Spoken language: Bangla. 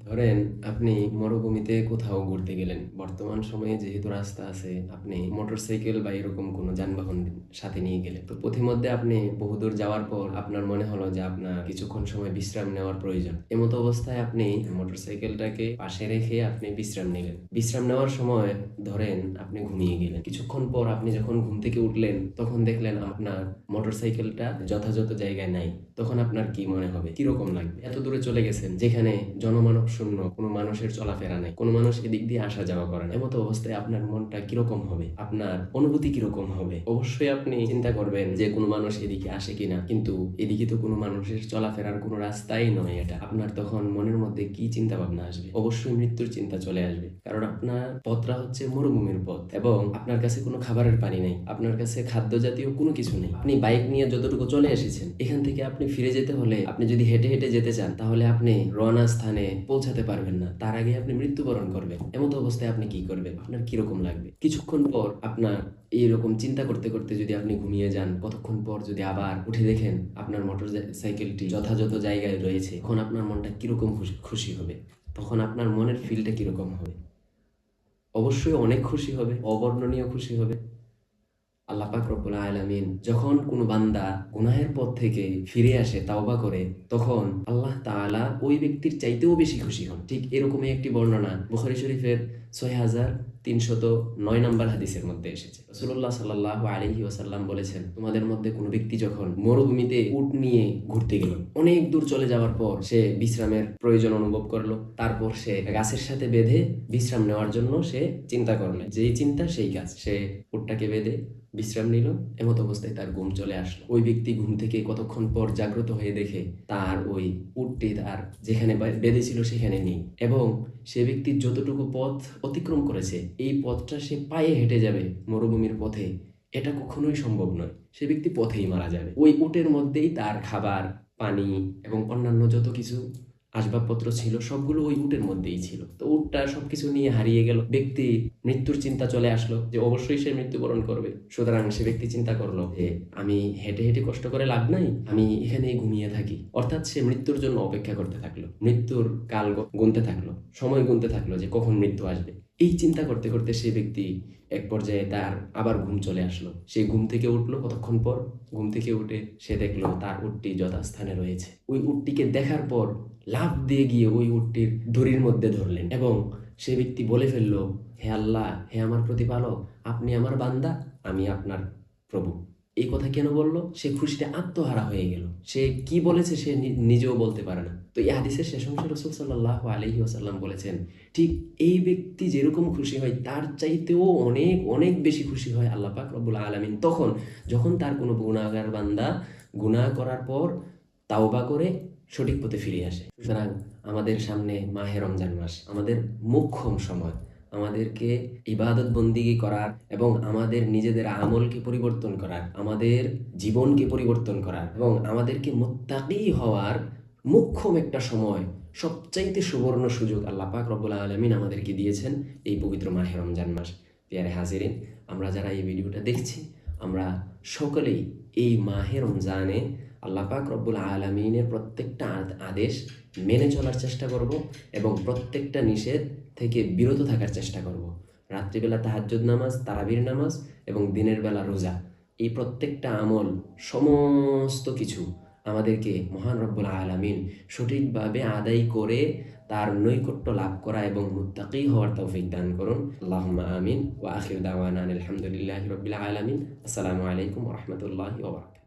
ধরেন আপনি মরুভূমিতে কোথাও ঘুরতে গেলেন। বর্তমান সময়ে যেহেতু রাস্তা আছে, আপনি মোটরসাইকেল বা এরকম কোনো যানবাহন সাথে নিয়ে গেলেন। তো পথিমধ্যে আপনি বহুদূর যাওয়ার পর আপনার মনে হলো যে আপনার কিছুক্ষণ সময় বিশ্রাম নেওয়ার প্রয়োজন। এমতো অবস্থায় আপনি মোটরসাইকেলটাকে পাশে রেখে আপনি বিশ্রাম নিলেন। বিশ্রাম নেওয়ার সময় ধরেন আপনি ঘুমিয়ে গেলেন। কিছুক্ষণ পর আপনি যখন ঘুম থেকে উঠলেন, তখন দেখলেন আপনার মোটরসাইকেলটা যথাযথ জায়গায় নাই। তখন আপনার কি মনে হবে? কীরকম লাগবে? এত দূরে চলে গেছেন, যেখানে জনমানব শূন্য, কোনো মানুষের চলাফেরা নাই, কোনো মানুষ এদিক দিয়ে আসা যাওয়া করে না। এমতো অবস্থায় আপনার মনটা কীরকম হবে? আপনার অনুভূতি কীরকম হবে? অবশ্যই আপনি চিন্তা করবেন যে কোনো মানুষ এদিকে আসে কিনা, কিন্তু এদিকে তো কোনো মানুষের চলাফেরার কোনো রাস্তাই নয় এটা। আপনার তখন মনের মধ্যে কি চিন্তা ভাবনা আসবে? অবশ্যই মৃত্যুর চিন্তা চলে আসবে। কারণ আপনার পথটা হচ্ছে মরুভূমির পথ এবং আপনার কাছে কোনো খাবারের পানি নেই, আপনার কাছে খাদ্য জাতীয় কোনো কিছু নেই। আপনি বাইক নিয়ে যতটুকু চলে এসেছেন, এখান থেকে আপনি ফিরে যেতে হলে, আপনি যদি হেঁটে হেঁটে যেতে চান, তাহলে আপনি রওনা স্থানে পৌঁছাতে পারবেন না। তার আগে আপনি মৃত্যুবরণ করবেন। এমতো অবস্থায় আপনি কি করবেন? আপনার কীরকম লাগবে? কিছুক্ষণ পর আপনার এইরকম চিন্তা করতে করতে যদি আপনি ঘুমিয়ে যান, কতক্ষণ পর যদি আবার উঠে দেখেন আপনার মোটর সাইকেলটি যথাযথ জায়গায় রয়েছে, তখন আপনার মনটা কীরকম খুশি খুশি হবে? তখন আপনার মনের ফিলটা কীরকম হবে? অবশ্যই অনেক খুশি হবে, অবর্ণনীয় খুশি হবে। আল্লাহ পাক রব্বুল আলামিন যখন কোনো বান্দা গুনাহের পথ থেকে ফিরে আসে, তাওবা করে, তখন আল্লাহ তাআলা ওই ব্যক্তির চাইতেও বেশি খুশি হন। ঠিক এরকমই একটি বর্ণনা বুখারী শরীফের ছয় হাজার তিনশত নয় নম্বর হাদিসের মধ্যে এসেছে। রসুল্লাহ সাল্লাহ আলহি ওসাল্লাম বলেছেন, তোমাদের মধ্যে কোনো ব্যক্তি যখন মরুভূমিতে উট নিয়ে ঘুরতে গেল, অনেক দূর চলে যাওয়ার পর সে বিশ্রামের প্রয়োজন অনুভব করল। তারপর সে গাছের সাথে বেঁধে বিশ্রাম নেওয়ার জন্য সে চিন্তা করল। যেই চিন্তা, সেই কাজ। সে উটটাকে বেঁধে বিশ্রাম নিল, এমত অবস্থায় তার ঘুম চলে আসলো। ওই ব্যক্তি ঘুম থেকে কতক্ষণ পর জাগ্রত হয়ে দেখে তার ওই উটটি তার যেখানে বেঁধেছিল সেখানে নেই। এবং সে ব্যক্তি যতটুকু পথ অতিক্রম করেছে। এই পথটা সে পায়ে হেঁটে যাবে মরুভূমির পথে। এটা কখনোই সম্ভব নয়। সে ব্যক্তি পথেই মারা যাবে। ওই উটের মধ্যেই তার খাবার, পানি এবং অন্যান্য যত কিছু আসবাবপত্র ছিল, সবগুলো ওই উটের মধ্যেই ছিল। তো উটটা সবকিছু নিয়ে হারিয়ে গেল। ব্যক্তি মৃত্যুর চিন্তা চলে আসলো যে অবশ্যই সে মৃত্যুবরণ করবে। সুতরাং সে ব্যক্তি চিন্তা করল যে, আমি হেঁটে হেঁটে কষ্ট করে লাভ নাই, আমি এখানেই ঘুমিয়ে থাকি। অর্থাৎ সে মৃত্যুর জন্য অপেক্ষা করতে থাকল। মৃত্যুর কাল গুনতে থাকল। সময় গুনতে থাকল যে কখন মৃত্যু আসবে। এই চিন্তা করতে করতে সে ব্যক্তি এক পর্যায়ে তার আবার ঘুম চলে আসলো। সে ঘুম থেকে উঠল কতক্ষণ পর? ঘুম থেকে উঠে সে দেখল তার উটটি যথাস্থানে রয়েছে। ওই উটটিকে দেখার পর লাভ দিয়ে গিয়ে ওই উটটির দড়ির মধ্যে ধরলেন এবং সে ব্যক্তি বলে ফেলল, হে আল্লাহ, হে আমার প্রতিপালক, আপনি আমার বান্দা, আমি আপনার প্রভু। এই কথা কেন বলল? সে খুশিতে আত্মহারা হয়ে গেল। সে কি বলেছে সে নিজেও বলতে পারে না। তো এই হাদিসের শেষ অংশে রসুল সাল্লাহ আলহি ওসাল্লাম বলেছেন, ঠিক এই ব্যক্তি যেরকম খুশি হয়, তার চাইতেও অনেক অনেক বেশি খুশি হয় আল্লাহ পাক রব্বুল আলমিন। তখন যখন তার কোনো গুণাগার বান্দা গুনাহ করার পর তাওবা করে সঠিক পথে ফিরে আসে। সুতরাং আমাদের সামনে মাহে রমজান মাস, আমাদের মুখ্যম সময়। আমাদেরকে ইবাদত বন্দিগি করার এবং আমাদের নিজেদের আমলকে পরিবর্তন করার, আমাদের জীবনকে পরিবর্তন করার এবং আমাদেরকে মোত্তাকি হওয়ার মুখ্যম একটা সময়, সবচাইতে সুবর্ণ সুযোগ আল্লাহ পাক রব্বুল আলমিন আমাদেরকে দিয়েছেন এই পবিত্র মাহে রমজান মাস। পেয়ারে হাজিরিন, আমরা যারা এই ভিডিওটা দেখছি, আমরা সকলেই এই মাহে রমজানে আল্লাহ পাক রব্বুল আলমিনের প্রত্যেকটা আদেশ মেনে চলার চেষ্টা করব এবং প্রত্যেকটা নিষেধ থেকে বিরত থাকার চেষ্টা করব। রাত্রিবেলা তাহাজ্জুদ নামাজ, তারাবির নামাজ এবং দিনের বেলা রোজা, এই প্রত্যেকটা আমল সমস্ত কিছু আমাদেরকে মহান রব্বুল আলামিন সঠিকভাবে আদায় করে তার নৈকট্য লাভ করা এবং মুত্তাকি হওয়ার তৌফিক দান করুন। আল্লাহ আমিন। ওয়া আখির দাওয়ানা আলহামদুলিল্লাহি রাব্বিল আলামিন। আসসালামু আলাইকুম রাহমাতুল্লাহি ওয়া বারাকাতুহু।